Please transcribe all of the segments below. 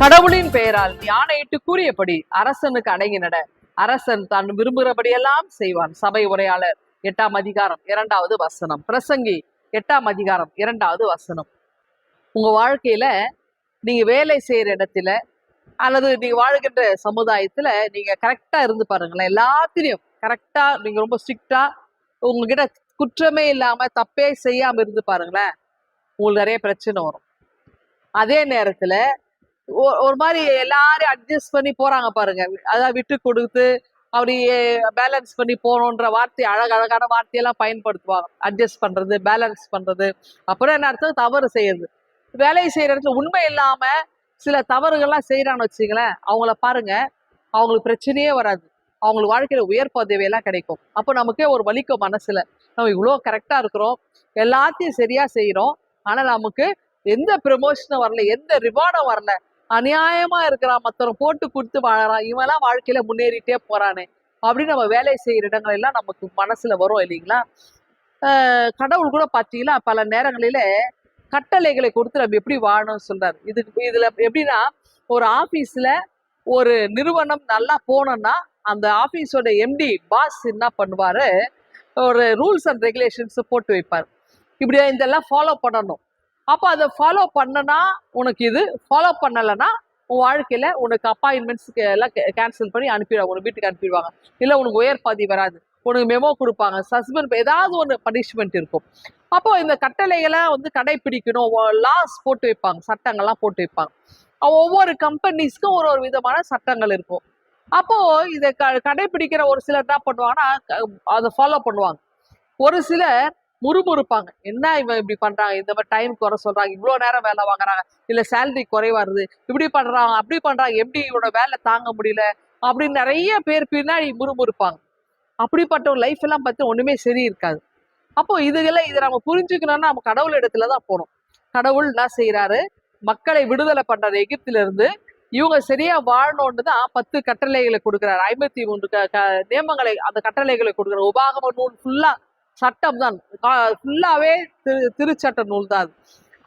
கடவுளின் பெயரால் யானையிட்டு கூறியபடி அரசனுக்கு அடங்கி நட அரசன் தான் விரும்புகிறபடியெல்லாம் செய்வான். சபை உரையாளர் எட்டாம் அதிகாரம் இரண்டாவது வசனம். பிரசங்கி எட்டாம் அதிகாரம் இரண்டாவது வசனம். உங்க வாழ்க்கையில நீங்க வேலை செய்யற இடத்துல அல்லது நீங்க வாழ்கின்ற சமுதாயத்துல நீங்க கரெக்டா இருந்து பாருங்களேன். எல்லாத்திலையும் கரெக்டா நீங்க ரொம்ப ஸ்ட்ரிக்டா உங்ககிட்ட குற்றமே இல்லாம தப்பே செய்யாம இருந்து பாருங்களேன். உங்களுக்கு நிறைய பிரச்சனை வரும். அதே நேரத்துல ஒரு மாதிரி எல்லாரையும் அட்ஜஸ்ட் பண்ணி போறாங்க பாருங்க. அதாவது விட்டு கொடுத்து அப்படி பேலன்ஸ் பண்ணி போகணுன்ற வார்த்தை அழகழகான வார்த்தையெல்லாம் பயன்படுத்துவாங்க. அட்ஜஸ்ட் பண்றது பேலன்ஸ் பண்றது. அப்புறம் என்ன அர்த்தம்? தவறு செய்யறது. வேலை செய்யற இடத்துல உண்மை இல்லாம சில தவறுகள்லாம் செய்யறான்னு வச்சுங்களேன் அவங்கள பாருங்க. அவங்களுக்கு பிரச்சனையே வராது. அவங்களுக்கு வாழ்க்கையில உயர் பதவியெல்லாம் கிடைக்கும். அப்போ நமக்கே ஒரு வலிக்கும் மனசுல. நம்ம இவ்வளோ கரெக்டா இருக்கிறோம். எல்லாத்தையும் சரியா செய்யறோம் ஆனா நமக்கு எந்த ப்ரமோஷனும் வரல எந்த ரிவார்டும் வரல. அநியாயமா இருக்கிறான் மத்தவன் போட்டு கொடுத்து வாழறான் இவன்லாம் வாழ்க்கையில முன்னேறிட்டே போறானே அப்படின்னு நம்ம வேலை செய்யற இடங்கள் எல்லாம் நமக்கு மனசுல வரும் இல்லைங்களா? கடவுள் கூட பார்த்தீங்கன்னா பல நேரங்களில கட்டளைகளை கொடுத்து நம்ம எப்படி வாழணும்னு சொல்றாரு. இதுக்கு இதுல எப்படின்னா ஒரு ஆபீஸ்ல ஒரு நிறுவனம் நல்லா போனோம்னா அந்த ஆபீஸோட எம்டி பாஸ் என்ன பண்ணுவாரு ஒரு ரூல்ஸ் அண்ட் ரெகுலேஷன்ஸ் போட்டு வைப்பார். இப்படி இதெல்லாம் ஃபாலோ பண்ணணும். அப்போ அதை ஃபாலோ பண்ணனா உனக்கு இது ஃபாலோ பண்ணலைன்னா உன் வாழ்க்கையில் உனக்கு அப்பாயின்மெண்ட்ஸ்க்கு எல்லாம் கேன்சல் பண்ணி அனுப்பிடுவாங்க. உனக்கு வீட்டுக்கு அனுப்பிடுவாங்க. இல்லை உனக்கு உயர் பதவி வராது. உனக்கு மெமோ கொடுப்பாங்க. சஸ்பெண்ட் ஏதாவது ஒன்று பனிஷ்மெண்ட் இருக்கும். அப்போ இந்த கட்டளைகளை வந்து கடைபிடிக்கணும். லாஸ் போட்டு வைப்பாங்க. சட்டங்கள்லாம் போட்டு வைப்பாங்க. ஒவ்வொரு கம்பெனிஸ்க்கும் ஒரு ஒரு விதமான சட்டங்கள் இருக்கும். அப்போ இதை க கடைபிடிக்கிற ஒரு சிலர் என்ன பண்ணுவாங்கன்னா அதை ஃபாலோ பண்ணுவாங்க. ஒரு சிலர் முறுமுறுப்பாங்க. என்ன இவன் இப்படி பண்றாங்க இந்த மாதிரி டைம் குறை சொல்றாங்க. இவ்வளோ நேரம் வேலை வாங்குறாங்க. இல்ல சேலரி குறைவா வருது இப்படி பண்றாங்க அப்படி பண்றாங்க எப்படி இவனோட வேலை தாங்க முடியல? அப்படின்னு நிறைய பேர் பின்னாடி முறுமுறுப்பாங்க. அப்படிப்பட்ட ஒரு லைஃப் எல்லாம் பார்த்து ஒண்ணுமே சரி இருக்காது. அப்போ இதுகளை இதை நம்ம புரிஞ்சுக்கணும்னா நம்ம கடவுள் இடத்துல தான் போகணும். கடவுள் என்ன செய்யறாரு மக்களை விடுதலை பண்றாரு. எகிப்தில இருந்து இவங்க சரியா வாழணும்னு தான் பத்து கட்டளைகளை கொடுக்குறாரு. ஐம்பத்தி மூன்று க நியமங்களை அந்த கட்டளைகளை கொடுக்குறாரு. உபாகம நூல் ஃபுல்லா சட்டம் தான். ஃபுல்லாவே திரு திருச்சட்ட நூல் தான் அது.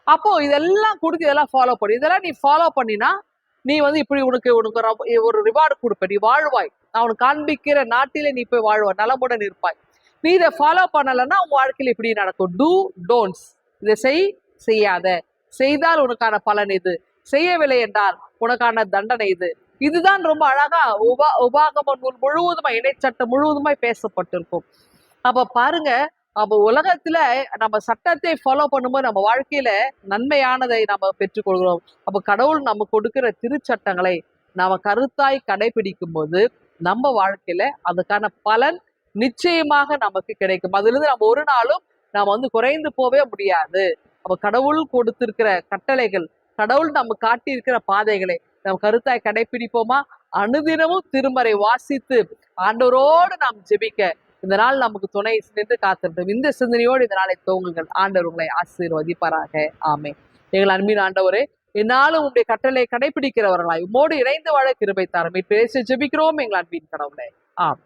அப்போ இதெல்லாம் கொடுத்து இதெல்லாம் ஃபாலோ பண்ணி. இதெல்லாம் நீ ஃபாலோ பண்ணினா நீ வந்து இப்படி உனக்கு உனக்கு ரொம்ப- ஒரு ரிவார்டு கொடுப்ப நீ வாழ்வாய். நான் உனக்கு காண்பிக்கிற நாட்டிலே நீ போய் வாழ்வாய். நலமுடன் இருப்பாய். நீ இதை ஃபாலோ பண்ணலைன்னா உன் வாழ்க்கையில் இப்படி நடக்கும். டூ டோன்ட்ஸ் இதை செய் செய்யாத. செய்தால் உனக்கான பலன் இது. செய்யவில்லை என்றால் உனக்கான தண்டனை இது. இதுதான் ரொம்ப அழகா உபா உபாகம நூல் முழுவதுமா இணைச்சட்டம் முழுவதுமாய் பேசப்பட்டிருக்கும். அப்ப பாருங்க அப்ப உலகத்துல நம்ம சட்டத்தை ஃபாலோ பண்ணும்போது நம்ம வாழ்க்கையில நன்மையானதை நம்ம பெற்றுக்கொள்கிறோம் அப்ப கடவுள் நம்ம கொடுக்கிற திருச்சட்டங்களை நாம கருத்தாய் கடைபிடிக்கும் போது நம்ம வாழ்க்கையில அதுக்கான பலன் நிச்சயமாக நமக்கு கிடைக்கும். அதுல இருந்து நம்ம ஒரு நாளும் நாம வந்து குறைந்து போவே முடியாது. அப்ப கடவுள் கொடுத்திருக்கிற கட்டளைகள் கடவுள் நம்ம காட்டியிருக்கிற பாதைகளை நம்ம கருத்தாய் கடைபிடிப்போமா? அனுதினமும் திருமறை வாசித்து ஆண்டவரோடு நாம் ஜெபிக்க இந்த நாள் நமக்கு துணை நின்று காத்திருந்தோம் இந்த சிந்தனையோடு இந்த நாளை துவங்குங்கள். ஆண்டவர் உங்களை ஆசீர்வதிப்பாராக. ஆமே எங்கள் அன்பின் ஆண்டவரே என்னாலும் உங்களுடைய கட்டளை கடைபிடிக்கிறவர்களாய் உம்மோடு இணைந்து வாழ கிருபை தாரம். பேசி ஜெபிக்கிறோம் எங்கள் அன்பின் கடவுளை. ஆம்.